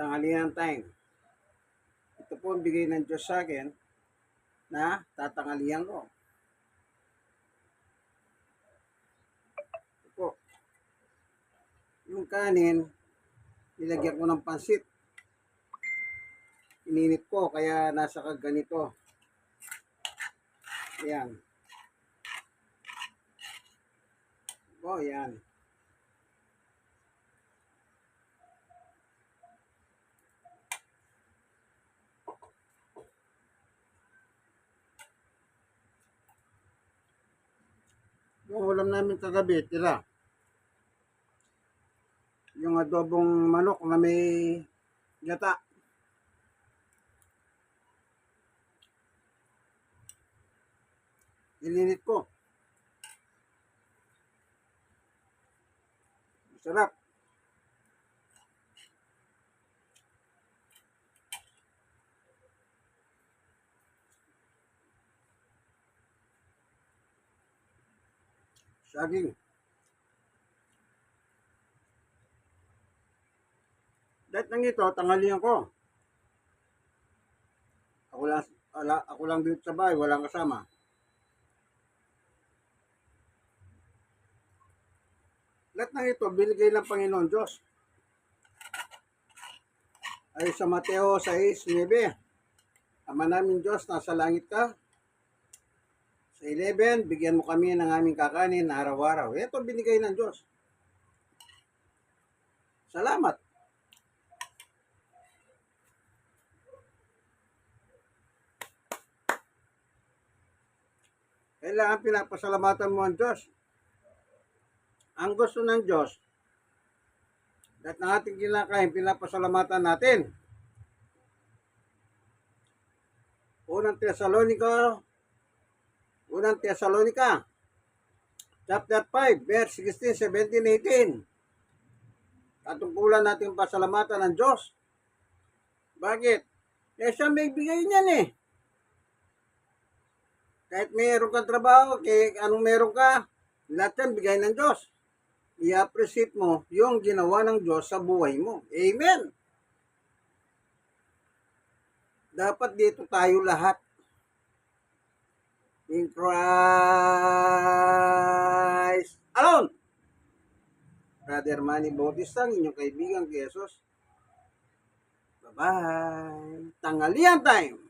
tanghalian time. Ito po ang bigay ng Diyos sa akin na tatangalian ko. Ito po. Yung kanin, nilagyan ko ng pansit. Ininit ko, kaya nasa kaganito. Ayan. Oh, yan. Yung ulam namin kagabi, tira. Yung adobong manok na may gata. Ininit ko. Sarap. Saging. Dahil nang ito, tanghalian ko. Ako lang, ala, ako lang dito sa bahay, walang kasama. Lahat ng ito, binigay ng Panginoon Diyos. Ay sa Mateo 6.9 Ama namin Diyos, nasa langit ka. Sa 11, bigyan mo kami ng aming kakanin na araw-araw. Ito binigay ng Diyos. Salamat. Kailangan pinapasalamatan mo ang Diyos. Ang gusto ng Diyos, lahat ng ating kinakain, pinapasalamatan natin. Unang Tesalonika, Unang Tesalonika, chapter 5, verse 16, 17, 18. Katungkulan natin pasalamatan ng Diyos. Bakit? Eh, siya may bigay niyan eh. Kahit mayroon kang trabaho, kahit anong meron ka, lahat yan bigay ng Diyos. I-appreciate mo yung ginawa ng Diyos sa buhay mo. Amen. Dapat dito tayo lahat. In Christ alone. Brother Manny Bautista, inyong kaibigan kay Jesus. Bye-bye. Tangalian time.